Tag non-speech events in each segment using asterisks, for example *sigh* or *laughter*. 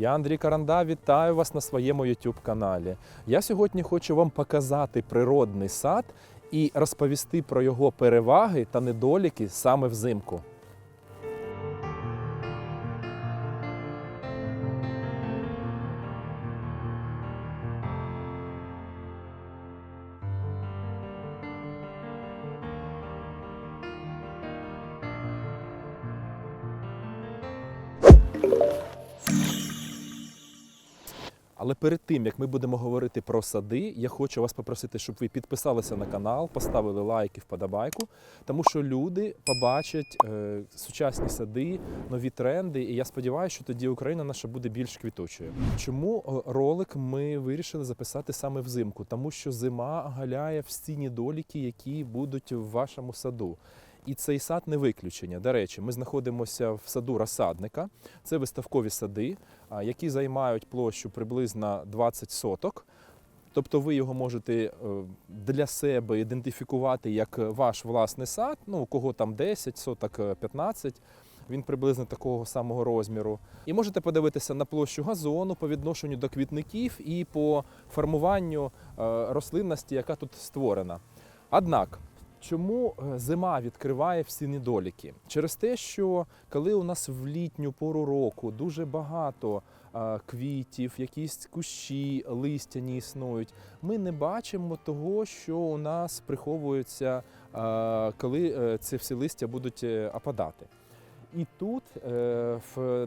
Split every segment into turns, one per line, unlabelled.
Я Андрій Каранда, вітаю вас на своєму YouTube каналі. Я сьогодні хочу вам показати природний сад і розповісти про його переваги та недоліки саме взимку. Але перед тим як ми будемо говорити про сади, я хочу вас попросити, щоб ви підписалися на канал, поставили лайк і вподобайку, тому що люди побачать е, сучасні сади, нові тренди, і я сподіваюся, що тоді Україна наша буде більш квітучою. Чому е, ролик ми вирішили записати саме взимку? Тому що зима галяє всі недоліки, які будуть в вашому саду. І цей сад не виключення. До речі, ми знаходимося в саду розсадника. Це виставкові сади, які займають площу приблизно 20 соток. Тобто ви його можете е, для себе ідентифікувати як ваш власний сад, ну у кого там 10 соток, е, 15. Він приблизно такого самого розміру. І можете подивитися на площу газону по відношенню до квітників і по формуванню е, рослинності, яка тут створена. Однак, Чому е, зима відкриває всі недоліки? Через те, що коли у нас в літню пору року дуже багато е, квітів, якісь кущі, листяні існують, ми не бачимо того, що у нас приховується, е, коли ці всі листя будуть опадати. І тут,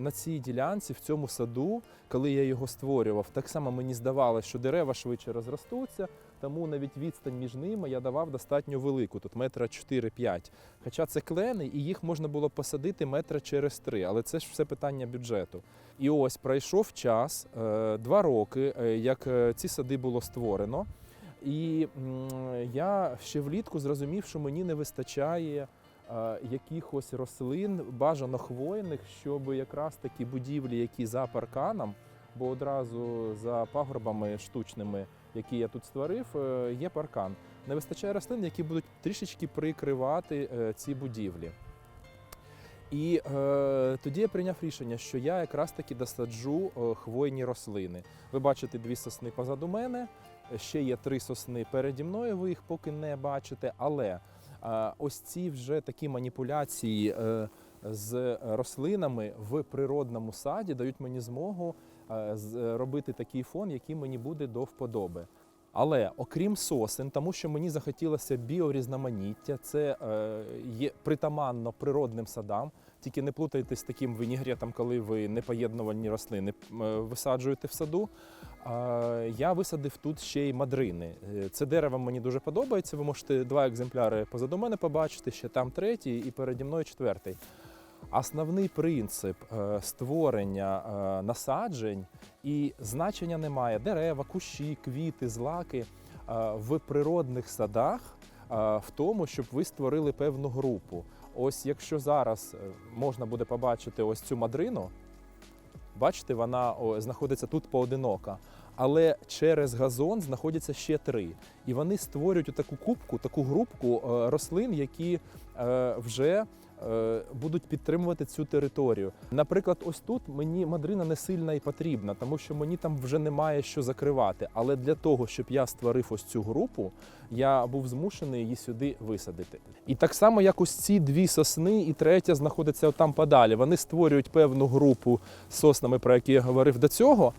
на цій ділянці, в цьому саду, коли я його створював, так само мені здавалося, що дерева швидше розростуться, тому навіть відстань між ними я давав достатньо велику, тут метра 4-5. Хоча це клени, і їх можна було посадити метра через три, але це ж все питання бюджету. І ось пройшов час, е, два роки, е, як е, ці сади було створено. І я ще влітку зрозумів, що мені не вистачає якихось рослин, бажано хвойних, щоб якраз такі будівлі, які за парканом, бо одразу за пагорбами штучними, які я тут створив, е, є паркан. Не вистачає рослин, які будуть трішечки прикривати е, ці будівлі. І е, тоді я прийняв рішення, що я якраз таки досаджу е, хвойні рослини. Ви бачите дві сосни позаду мене, ще є три сосни переді мною, ви їх поки не бачите. Але е, ось ці вже такі маніпуляції е, з рослинами в природному саді дають мені змогу робити такий фон, який мені буде до вподоби. Але окрім сосен, тому що мені захотілося біорізноманіття, це е, є притаманно природним садам. Тільки не плутайте з таким вінігретом, коли ви непоєднувальні рослини е, висаджуєте в саду. Е, я висадив тут ще й мадрини. Е, Це дерево мені дуже подобається. Ви можете два екземпляри позаду мене побачити, ще там третій і переді мною четвертий. Основний принцип е, створення е, насаджень і значення немає дерева, кущі, квіти, злаки е, в природних садах в тому, щоб ви створили певну групу. Ось якщо зараз можна буде побачити ось цю мадрину, бачите, вона знаходиться тут поодинока. Але через газон знаходяться ще три. І вони створюють таку кубку, таку групку рослин, які вже будуть підтримувати цю територію. Наприклад, ось тут мені мадрина не сильна і потрібна, тому що мені там вже немає що закривати. Але для того, щоб я створив ось цю групу, я був змушений її сюди висадити. І так само, як ось ці дві сосни, і третя знаходиться там подалі. Вони створюють певну групу соснами, про які я говорив до цього.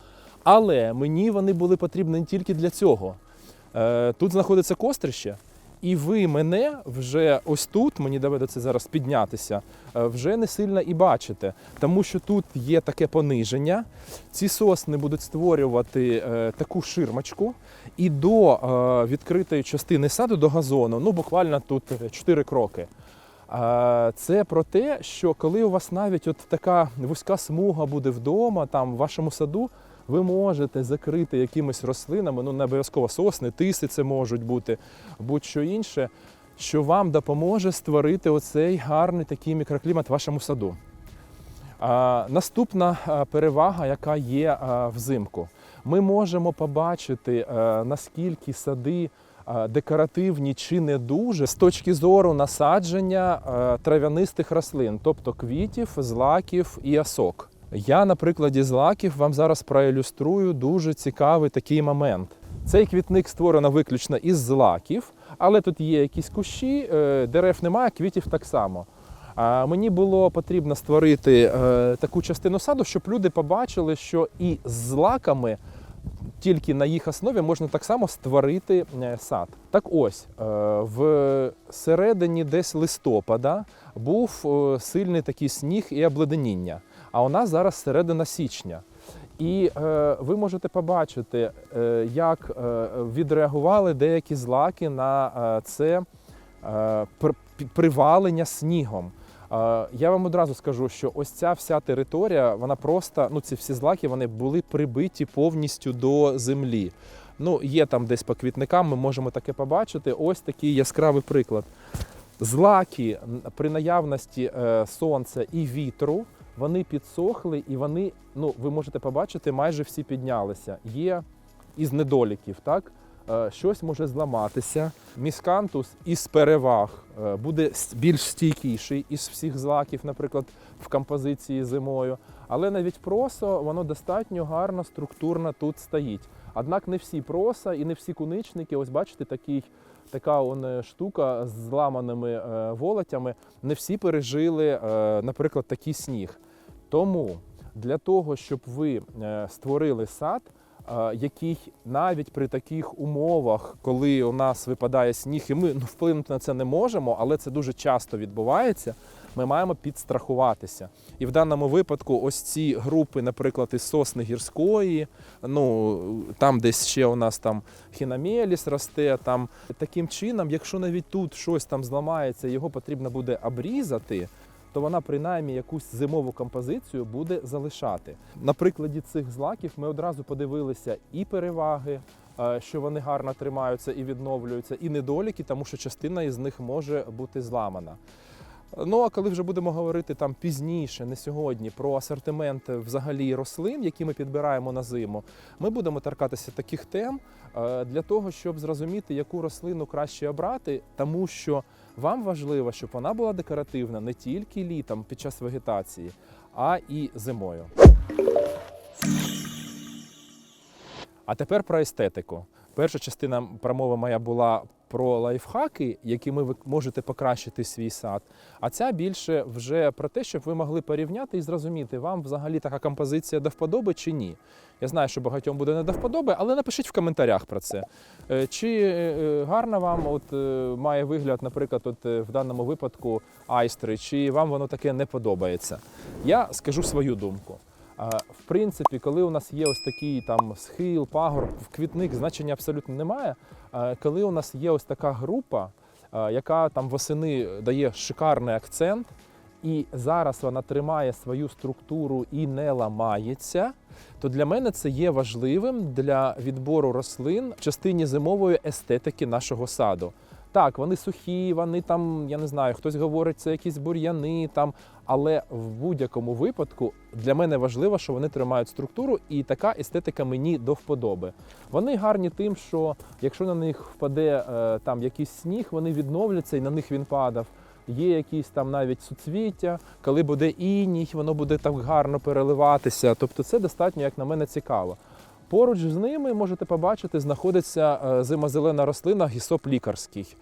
Але мені вони були потрібні не тільки для цього. Е, Тут знаходиться кострище, і ви мене вже ось тут, мені доведеться зараз піднятися, е, вже не сильно і бачите, тому що тут є таке пониження. Ці сосни будуть створювати е, таку ширмочку, і до е, відкритої частини саду, до газону, ну буквально тут 4 кроки. Це про те, що коли у вас навіть от така вузька смуга буде вдома, там в вашому саду, ви можете закрити якимись рослинами, ну не обов'язково сосни, тиси це можуть бути, будь-що інше, що вам допоможе створити оцей гарний такий мікроклімат в вашому саду. А, наступна перевага, яка є а, взимку, ми можемо побачити, а, наскільки сади декоративні чи не дуже з точки зору насадження а, трав'янистих рослин, тобто квітів, злаків і осок. Я на прикладі злаків вам зараз проілюструю дуже цікавий такий момент. Цей квітник створено виключно із злаків, але тут є якісь кущі, е, дерев немає, квітів так само. А мені було потрібно створити е, таку частину саду, щоб люди побачили, що і з злаками тільки на їх основі можна так само створити е, сад. Так ось, в середині десь листопада був сильний такий сніг і обледеніння. А у нас зараз середина січня. І е, ви можете побачити, е, як е, відреагували деякі злаки на е, це е, привалення снігом. Е, Я вам одразу скажу, що ось ця вся територія, вона просто, ну ці всі злаки, вони були прибиті повністю до землі. Ну, є там десь по квітникам, ми можемо таке побачити. Ось такий яскравий приклад. Злаки при наявності е, сонця і вітру, вони підсохли і вони, ну, ви можете побачити, майже всі піднялися. Є із недоліків, так? Е, Щось може зламатися. Міскантус із переваг е, буде більш стійкіший із всіх злаків, наприклад, в композиції зимою. Але навіть просо воно достатньо гарно, структурно тут стоїть. Однак не всі проса і не всі куничники, ось бачите, такий, така он, е, штука з зламаними е, волотями, не всі пережили, е, наприклад, такий сніг. Тому для того, щоб ви створили сад, який навіть при таких умовах, коли у нас випадає сніг, і ми ну, вплинути на це не можемо, але це дуже часто відбувається. Ми маємо підстрахуватися. І в даному випадку, ось ці групи, наприклад, із сосни гірської, ну там десь ще у нас там хінамеліс росте. Там таким чином, якщо навіть тут щось там зламається, його потрібно буде обрізати. То вона принаймні якусь зимову композицію буде залишати. На прикладі цих злаків ми одразу подивилися і переваги, е, що вони гарно тримаються і відновлюються, і недоліки, тому що частина із них може бути зламана. Ну а коли вже будемо говорити там пізніше, не сьогодні, про асортимент взагалі рослин, які ми підбираємо на зиму, ми будемо торкатися таких тем е, для того, щоб зрозуміти, яку рослину краще обрати, тому що вам важливо, щоб вона була декоративна не тільки літом під час вегетації, а і зимою. А тепер про естетику. Перша частина промови моя була про лайфхаки, якими ви можете покращити свій сад. А ця більше вже про те, щоб ви могли порівняти і зрозуміти, вам взагалі така композиція до вподоби чи ні. Я знаю, що багатьом буде не до вподоби, але напишіть в коментарях про це. Е, Чи е, гарно вам от, е, має вигляд, наприклад, от, е, в даному випадку айстри, чи вам воно таке не подобається? Я скажу свою думку. В принципі, коли у нас є ось такий там схил, пагорб, квітник, значення абсолютно немає. Коли у нас є ось така група, яка там восени дає шикарний акцент, і зараз вона тримає свою структуру і не ламається, то для мене це є важливим для відбору рослин в частині зимової естетики нашого саду. Так, вони сухі, вони там, я не знаю, хтось говорить, це якісь бур'яни там. Але в будь-якому випадку для мене важливо, що вони тримають структуру, і така естетика мені до вподоби. Вони гарні тим, що якщо на них впаде е, там якийсь сніг, вони відновляться і на них він падав. Є якісь там навіть суцвіття, коли буде іній, воно буде так гарно переливатися. Тобто це достатньо, як на мене, цікаво. Поруч з ними можете побачити, знаходиться е, зимозелена рослина гісоп лікарський.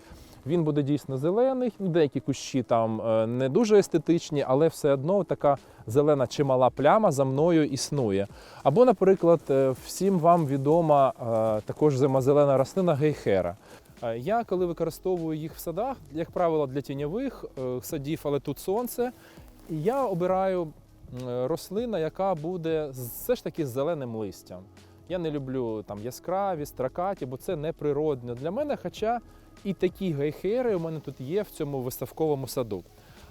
Він буде дійсно зелений. Деякі кущі там е, не дуже естетичні, але все одно така зелена чимала пляма за мною існує. Або, наприклад, е, всім вам відома також зимозелена рослина гейхера. Я коли використовую їх в садах, як правило, для тіньових садів, але тут сонце, я обираю м, рослина, яка буде все ж таки з зеленим листям. Я не люблю там яскраві, стракаті, бо це неприродно для мене. Хоча і такі гейхери у мене тут є в цьому виставковому саду.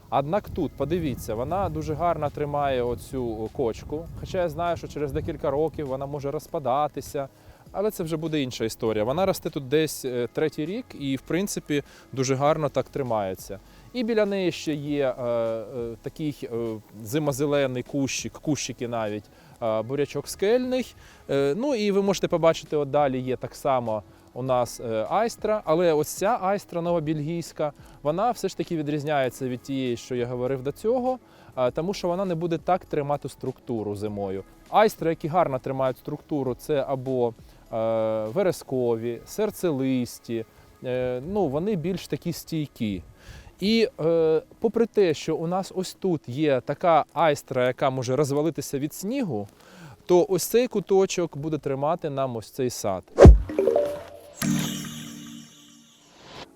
Однак тут, подивіться, вона дуже гарно тримає оцю кочку. Хоча я знаю, що через декілька років вона може розпадатися. Але це вже буде інша історія. Вона росте тут десь е, третій рік і, в принципі, дуже гарно так тримається. І біля неї ще є е, е, такий е, зимозелений кущик, кущики навіть, е, бурячок скельний. Е, ну і ви можете побачити, от далі є так само у нас е, айстра, але ось ця айстра новобельгійська, вона все ж таки відрізняється від тієї, що я говорив до цього. е, тому що вона не буде так тримати структуру зимою. Айстри, які гарно тримають структуру, це або е, верескові, серцелисті, е, ну, вони більш такі стійкі. І е, попри те, що у нас ось тут є така айстра, яка може розвалитися від снігу, то ось цей куточок буде тримати нам ось цей сад.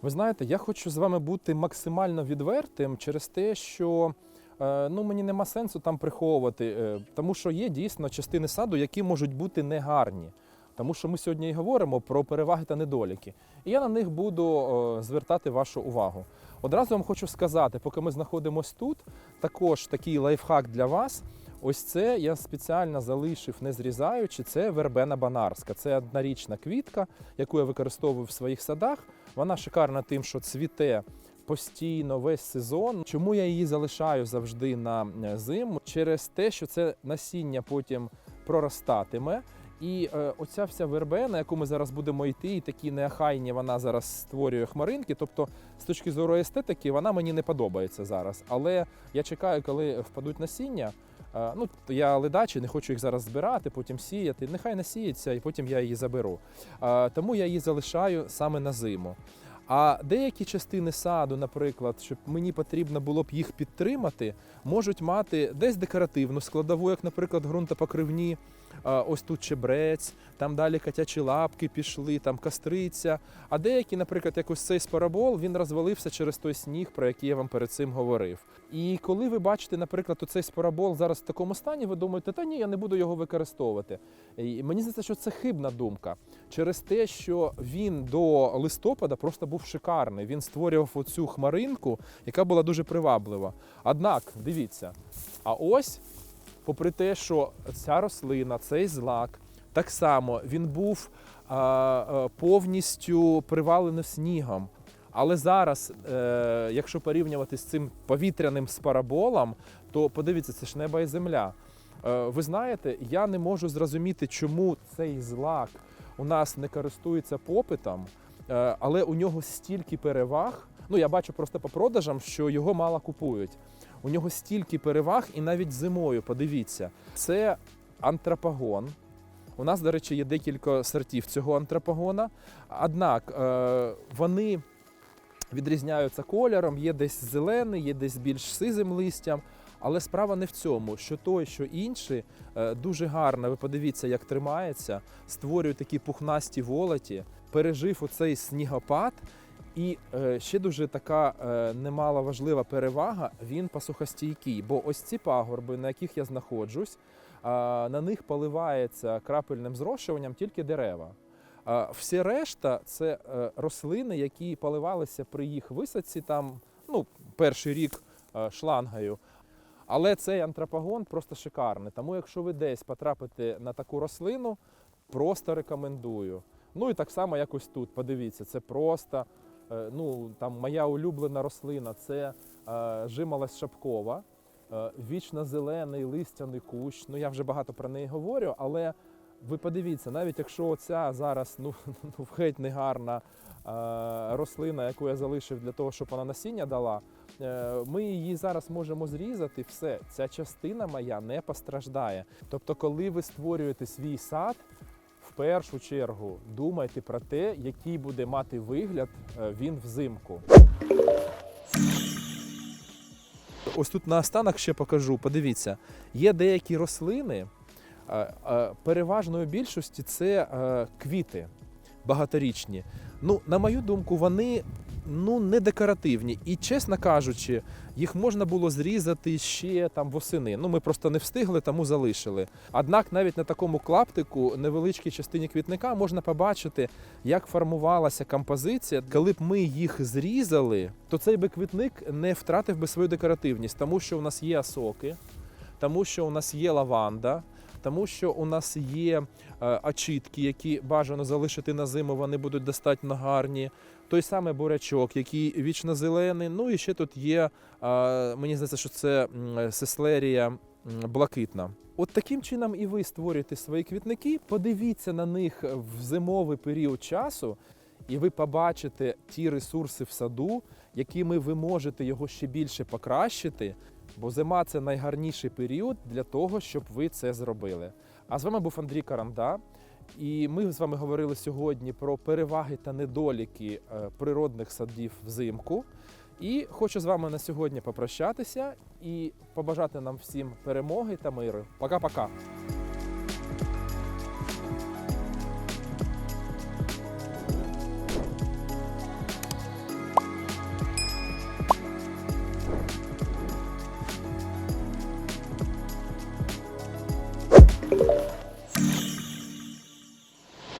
Ви знаєте, я хочу з вами бути максимально відвертим через те, що е, ну, мені нема сенсу там приховувати, е, тому що є дійсно частини саду, які можуть бути негарні. Тому що ми сьогодні і говоримо про переваги та недоліки. І я на них буду е, звертати вашу увагу. Одразу вам хочу сказати, поки ми знаходимося тут, також такий лайфхак для вас. Ось це я спеціально залишив, не зрізаючи. Це вербена банарська. Це однорічна квітка, яку я використовую в своїх садах. Вона шикарна тим, що цвіте постійно весь сезон. Чому я її залишаю завжди на е, зиму? Через те, що це насіння потім проростатиме. І е, оця вся вербена, яку ми зараз будемо йти, і такі неахайні вона зараз створює хмаринки. Тобто, з точки зору естетики, вона мені не подобається зараз. Але я чекаю, коли впадуть насіння. Е, Ну, я ледачий, не хочу їх зараз збирати, потім сіяти. Нехай насіється, і потім я її заберу. Е, Тому я її залишаю саме на зиму. А деякі частини саду, наприклад, щоб мені потрібно було б їх підтримати, можуть мати десь декоративну складову, як, наприклад, ґрунтопокривні. Ось тут чебрець, там далі котячі лапки пішли, там кастриця. А деякі, наприклад, як ось цей спарабол, він розвалився через той сніг, про який я вам перед цим говорив. І коли ви бачите, наприклад, оцей спарабол зараз в такому стані, ви думаєте, та ні, я не буду його використовувати. І мені здається, що це хибна думка через те, що він до листопада просто був шикарний. Він створював оцю хмаринку, яка була дуже приваблива. Однак, дивіться, а ось попри те, що ця рослина, цей злак, так само він був а, а, повністю привалений снігом. Але зараз, е, якщо порівнювати з цим повітряним спараболом, то подивіться, це ж небо і земля. Е, ви знаєте, я не можу зрозуміти, чому цей злак у нас не користується попитом, е, але у нього стільки переваг. Ну, я бачу просто по продажам, що його мало купують. У нього стільки переваг, і навіть зимою, подивіться, це антропогон. У нас, до речі, є декілька сортів цього антропогона. Однак е, вони відрізняються кольором, є десь зелений, є десь більш сизим листям. Але справа не в цьому, що той, що інший, е, дуже гарно, ви подивіться, як тримається, створює такі пухнасті волоті, пережив оцей снігопад. І е, ще дуже така е, немало важлива перевага, він посухостійкий, бо ось ці пагорби, на яких я знаходжусь, на них поливається крапельним зрошуванням тільки дерева. Всі решта це е, рослини, які поливалися при їх висадці там, ну, перший рік шлангою. Але цей антропогон просто шикарний. Тому якщо ви десь потрапите на таку рослину, просто рекомендую. Ну і так само якось тут. Подивіться, це просто ну, там моя улюблена рослина це е, жимолость шапкова, е, вічно зелений листяний кущ. Ну я вже багато про неї говорю, але ви подивіться, навіть якщо ця зараз ну, *laughs* ну геть не гарна е, рослина, яку я залишив для того, щоб вона насіння дала, е, ми її зараз можемо зрізати. Все, ця частина моя не постраждає. Тобто, коли ви створюєте свій сад. Першу чергу думайте про те, який буде мати вигляд е, він взимку. Ось тут на останок ще покажу. Подивіться, є деякі рослини, е, е, переважною більшості це квіти багаторічні. Ну, на мою думку, вони ну, не декоративні. І, чесно кажучи, їх можна було зрізати ще там восени. Ну, ми просто не встигли, тому залишили. Однак навіть на такому клаптику, невеличкій частині квітника, можна побачити, як формувалася композиція. Коли б ми їх зрізали, то цей би квітник не втратив би свою декоративність, тому що у нас є осоки, тому що у нас є лаванда. Тому що у нас є е, очітки, які бажано залишити на зиму, вони будуть достатньо гарні. Той самий бурячок, який вічно зелений. Ну і ще тут є, е, мені здається, що це сеслерія блакитна. От таким чином і ви створюєте свої квітники. Подивіться на них в зимовий період часу, і ви побачите ті ресурси в саду, якими ви можете його ще більше покращити. Бо зима це найгарніший період для того, щоб ви це зробили. А з вами був Андрій Каранда. І ми з вами говорили сьогодні про переваги та недоліки е, природних садів взимку. І хочу з вами на сьогодні попрощатися і побажати нам всім перемоги та миру. Пока-пока!